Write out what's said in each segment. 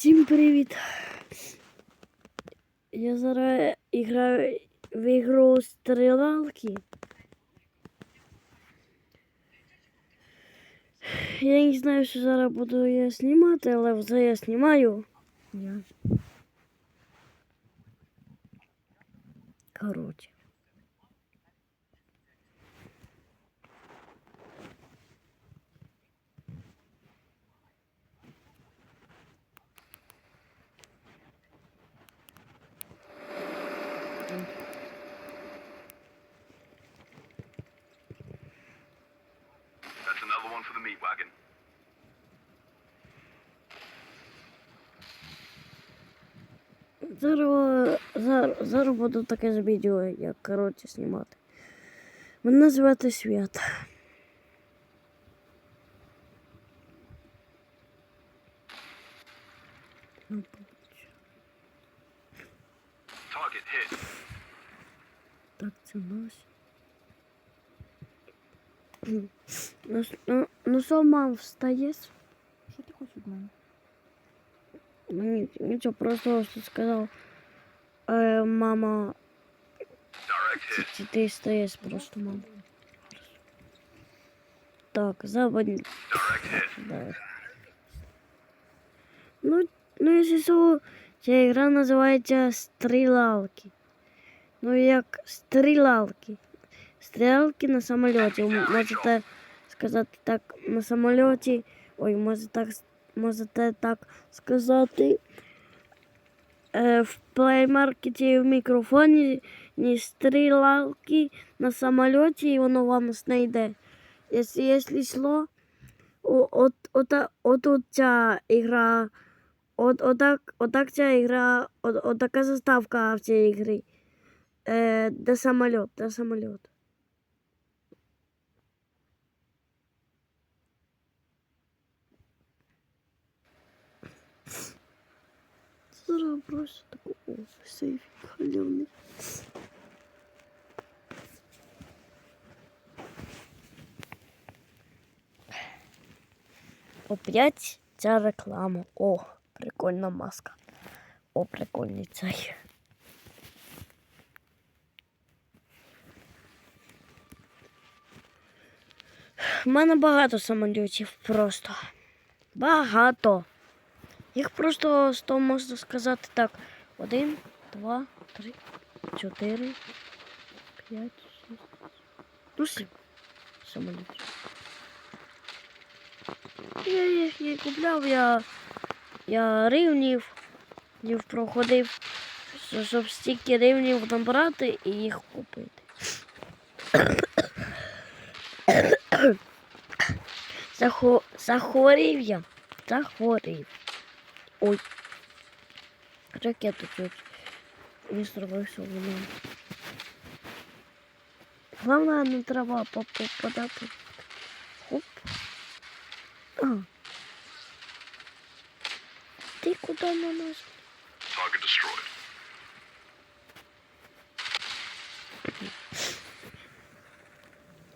Всім привіт! Я зараз граю в ігру стрілалки. Я не знаю, що зараз буду я знімати, але вже я знімаю. Я. Коротше. One for the meat wagon. Зараз, зараз, зараз буду таке відео, як коротше знімати. Мене звати Свята. Ну. Так, це наш. Ну, с- ну, ну що, мам, встаєш? Що ти хочеш від мене? Мені нічого, просто що сказав. Е, мама, Direct чи, hit. чи ти встаєш просто, мама? Так, западні. Direct hit. Да. Ну, ну, якщо що, ця гра називається Стрілалки. Ну, як стрілалки. Стрілалки на самольоті. Ви Можете Сказати так на самольоті. Ой, можете так, можете так сказати. Е, в плеймаркеті в мікрофоні ні стрілалки на самольоті, і воно вам знайде. Якщо, якщо йшло, от, от, от, от ця ігра, от, отак, отак ця ігра, от, от така заставка в цій ігрі. Е, де самоліт, де самоліт. Зараз просто такого сейф халявний. Опять ця реклама. О, прикольна маска. О, прикольний цей. У мене багато самолітів просто. Багато. Їх просто сто можна сказати так. Один, два, три, чотири, п'ять, шість. Ну, сім самолітів. Я їх не купляв, я, я рівнів, рівнів проходив, щоб стільки рівнів набрати і їх купити. Захо, захворів я. Захворів. Ой. Ракету чуть не зробився воно. Головне, не треба попадати. Хоп. А. Ти куди на нас? Target destroyed.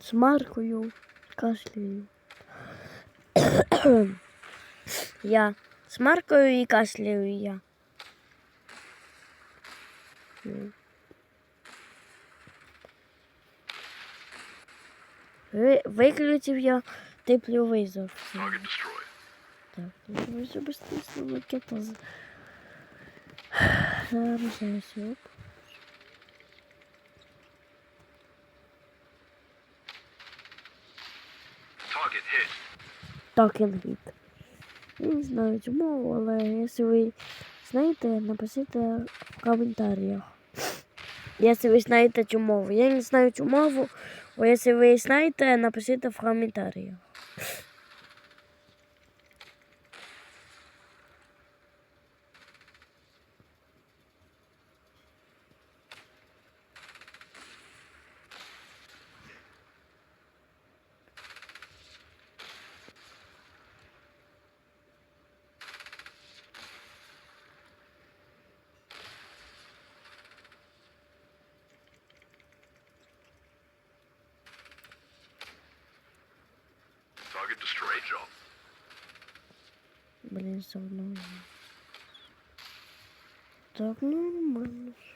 Смаркою, кашляю. я. Смаркаю і кашляю я. Виключив я. Target destroyed. Так, ви ж быстрее ракета. з- Зараз, зараз, оп. Target hit. Так, інвіт. Не знаю чому, але якщо ви знаєте, напишіть в коментарях. Якщо ви знаєте цю мову. Я не знаю цю мову, але якщо ви знаєте, напишіть в коментарях. Job. Блін, все одно. Так нормально. ж.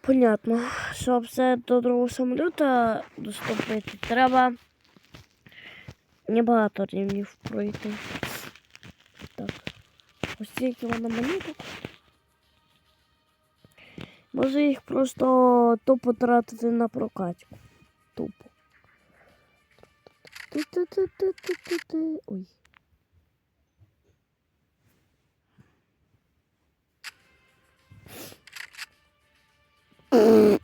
Понятно. Щоб все до другого самоліта доступити, треба небагато рівнів пройти. Так. Ось тільки вона мені так. Може їх просто тупо тратити на прокачку. Тупо. Ой.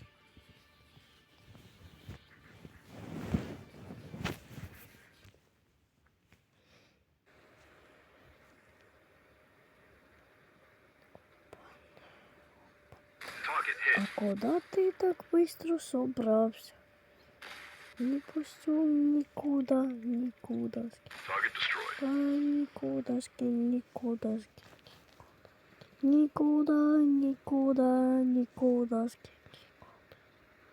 Куда ты так быстро собрался? Не пустил никуда, никуда. Да, никуда, никуда, никуда, никуда,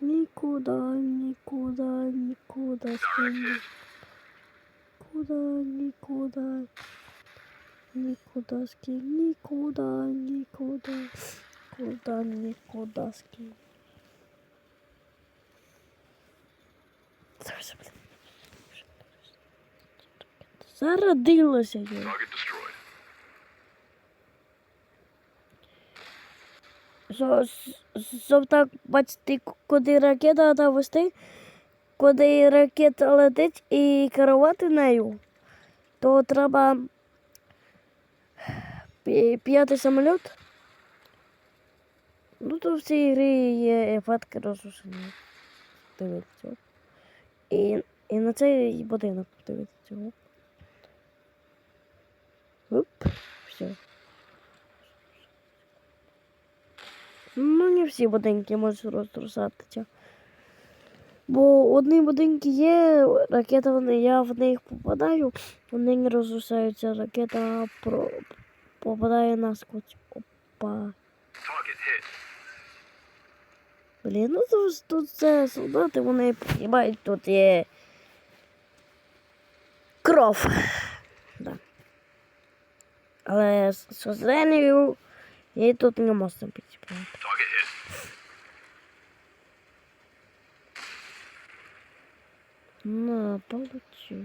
никуда, никуда, никуда, никуда, никуда, никуда, никуда, никуда, никуда, куда, никуда, скинь. Зародилося я. Щоб так бачити, куди ракета треба вести, куди ракета летить і керувати нею, то треба п'ятий самоліт. Ну, то в цій грі є ефект розрушення. Дивіться. І, і на цей будинок подивитися. Оп. Оп. Все. Ну, не всі будинки можуть розтрусатися. Бо одні будинки є, ракета, вони, я в них попадаю, вони не розрушаються, ракета про, попадає наскочь. Опа. Target hit. Блін, ну тут, тут це солдати, вони поїбають, тут є кров. Да. Але з зеленою її тут не можна підібрати. На, получу.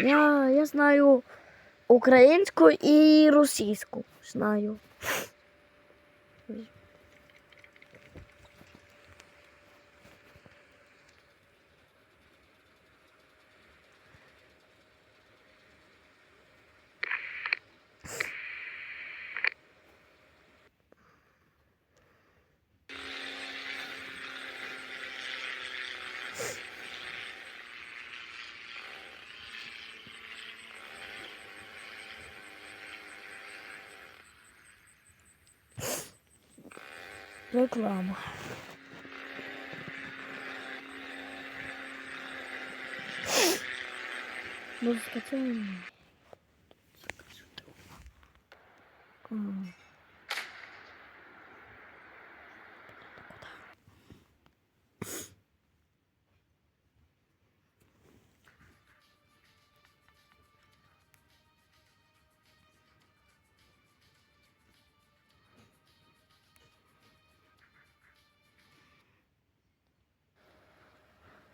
Я, я знаю українську і російську. Знаю. Реклама. Ну, скачаем. Кому?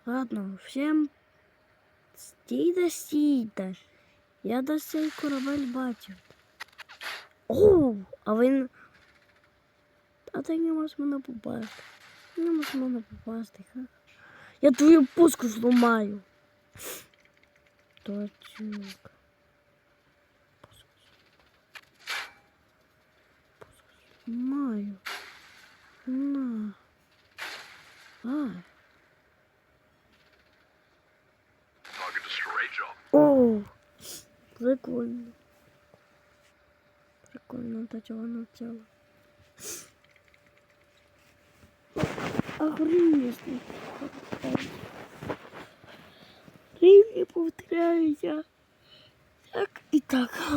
Ладно, всім стійте, стійте. Я десь цей корабель бачив. О, а він. А ти не можеш мене попасти. Не можеш мене попасти, ха? Я твою пуску зламаю. Точок. Маю. На. Ай. О, прикольно. Прикольно, та чого на цела. Охренеть. Рівні повторяються. Так і так.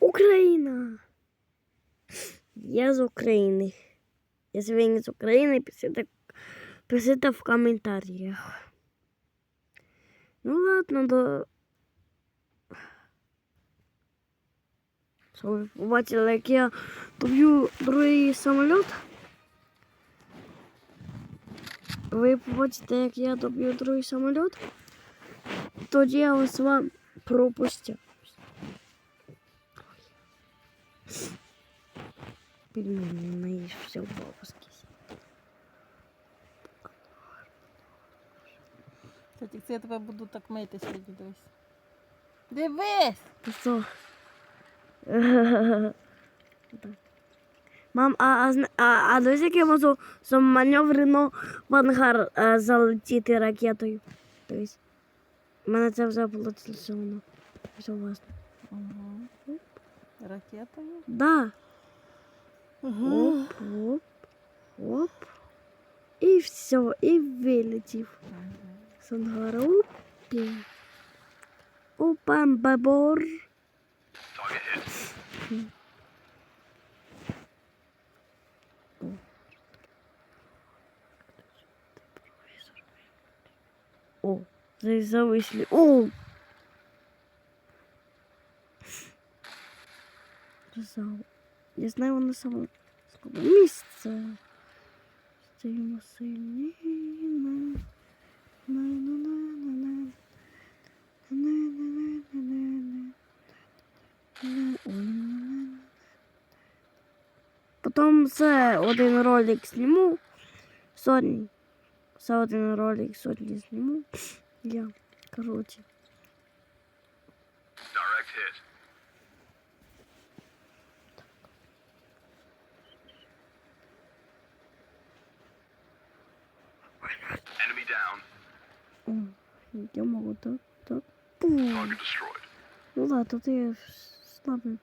Україна! Я з України. Якщо ви не з України, пишите, пишите в коментарях. Ну ладно, до. Що ви побачили, як я доб'ю другий самоліт? Ви побачите, як я доб'ю другий самоліт? Тоді я вас вам пропустю. Пельмени наїж все в бабушки. Кстати, це я тебе буду так мити сьогодні, дивись. Дивись! Ти що? Мам, а, а, а, а дивись, як я можу заманеврено в ангар а, залетіти ракетою. Дивись. У мене це вже було цілесовано. Все власне. Угу. Ракетою. Да. Угу. Оп, оп, оп. І все, і вилетів. З ангара. Опі. Опам бабор. Target hit. О, за- зависли. О! на, на, на, на. На, ой, на, на, на. Потім це один ролик зніму. Сотні. Це один ролик сотні зніму. Я, коротше. Direct hit. О, я можу так, так. Пум. Target destroyed. Ну да, тут я слабий.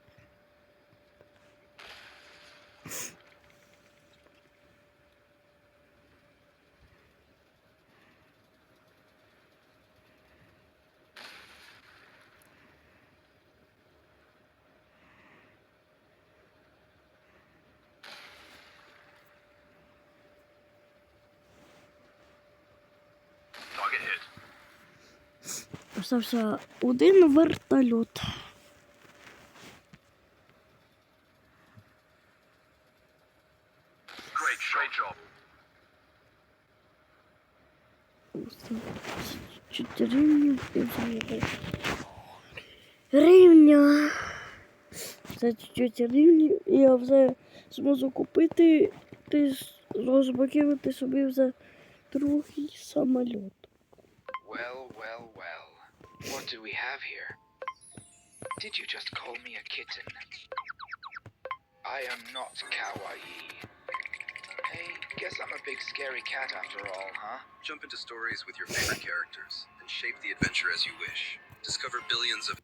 Target hit. Остався один вертольот. Чотири рівні і рівня. Це чуть-чуть рівні, я вже зможу купити, ти розблокувати собі вже другий самоліт. Well, well, well. What do we have here? Did you just call me a kitten? I am not kawaii. Hey, guess I'm a big scary cat after all, huh? Jump into stories with your favorite characters and shape the adventure as you wish. Discover billions of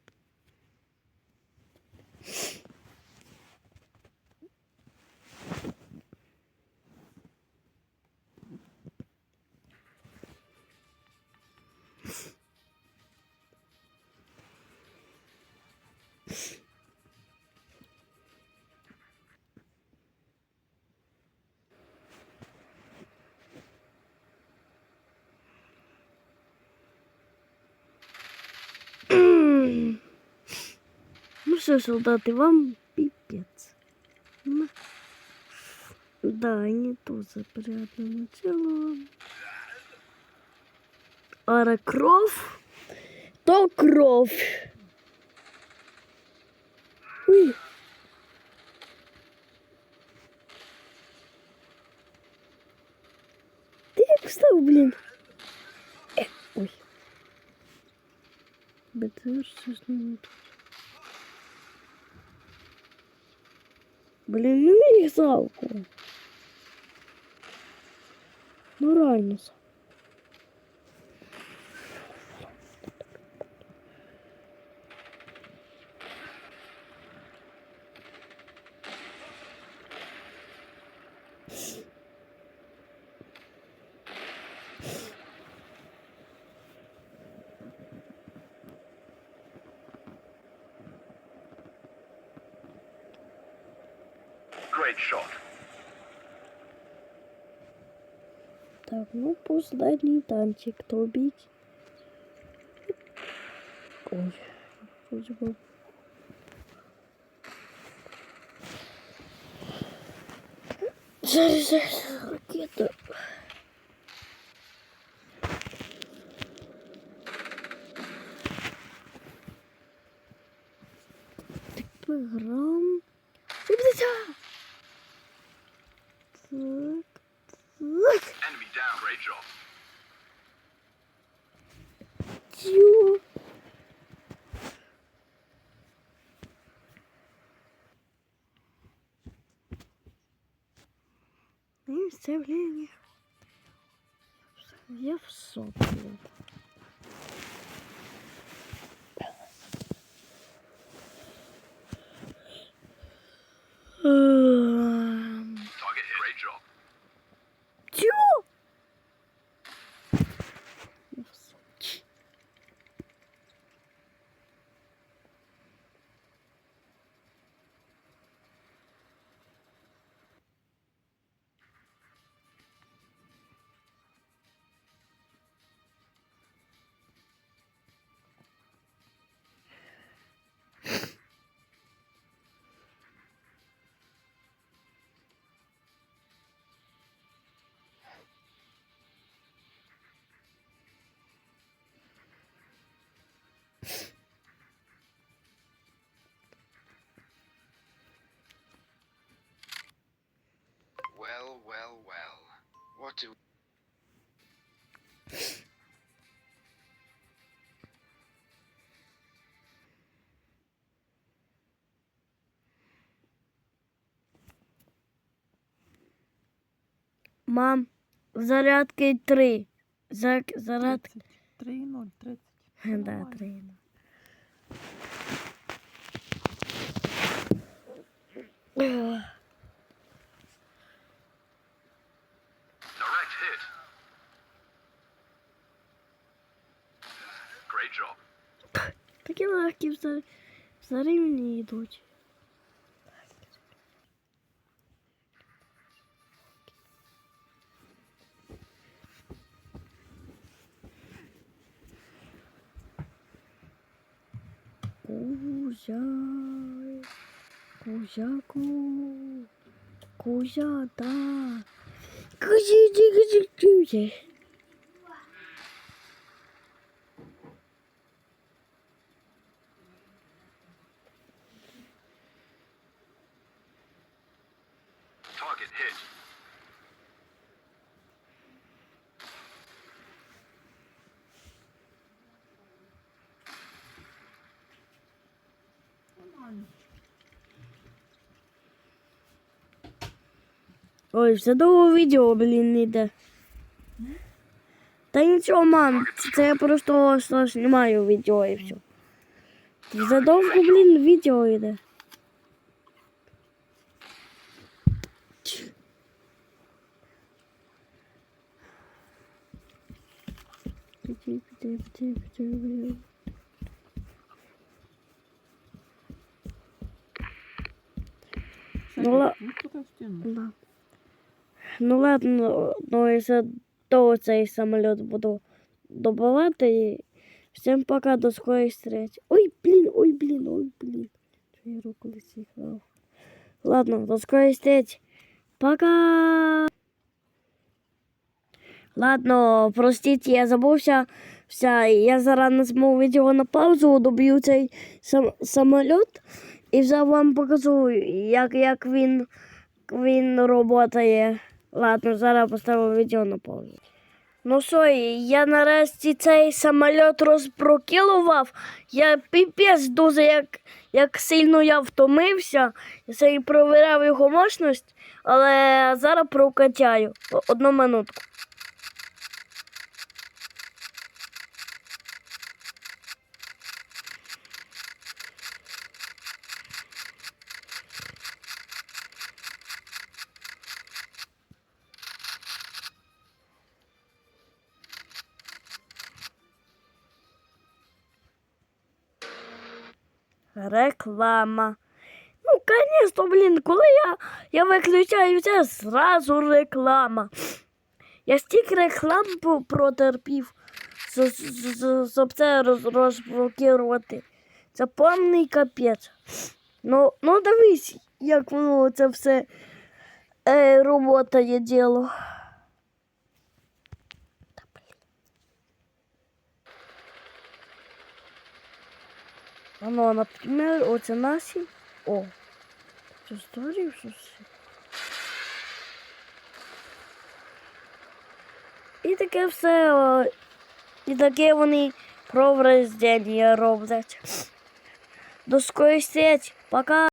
що, солдати, вам пипец. На. Да, они тоже приятно начало. Ара кровь, то кровь. Ой. Ты як встав, блін? Е, ой. БТР щось не тут. Блин, ну мені їх жалко. Ну реально жалко. Так, ну последній танчик робіть. Ой, хоч би. Зараз зараз ракета. Так, програм. Ну. Я в сопле. Do Мам, зарядки три. За, зарядки. 3,0, 30. Да, Нормально. три. Ugh. Такі легкі рівні йдуть. Кузя, кузяку, кузята, кузя, кузя, кузя. Target hit. Ой, все довго відео, блін, не йде. Та нічого, мам, це я просто що знімаю відео і все. Задовго, блін, відео йде. Ну, ла- Ну, ладно, ну якщо до цей самоліт буду добивати. Всім пока, до скорої зустрічі. Ой, блін, ой, блін, ой, блін. Твою руку не зіграв. Ладно, до скорої зустрічі. Пока. Ладно, простіть, я забувся. Вся, я зараз нажму відео на паузу, доб'ю цей сам, самоліт і вже вам покажу, як, як він, він працює. Ладно, зараз поставимо відео на паузу. Ну що, я нарешті цей самоліт розпрокілував. Я піпець дуже як, як сильно я втомився. Я і провіряв його мощність, але зараз прокачаю. Одну минутку. Реклама. Ну, конечно, блін, коли я, я виключаю це, зразу реклама. Я стільки реклам протерпів, щоб це роз- розблокувати. Це повний капець. Ну, ну дивись, як воно це все е, роботає діло. Воно, наприклад, оце наші. О, це створив щось. І таке все. о, І таке вони провреждення роблять. До скорої сеть. Пока.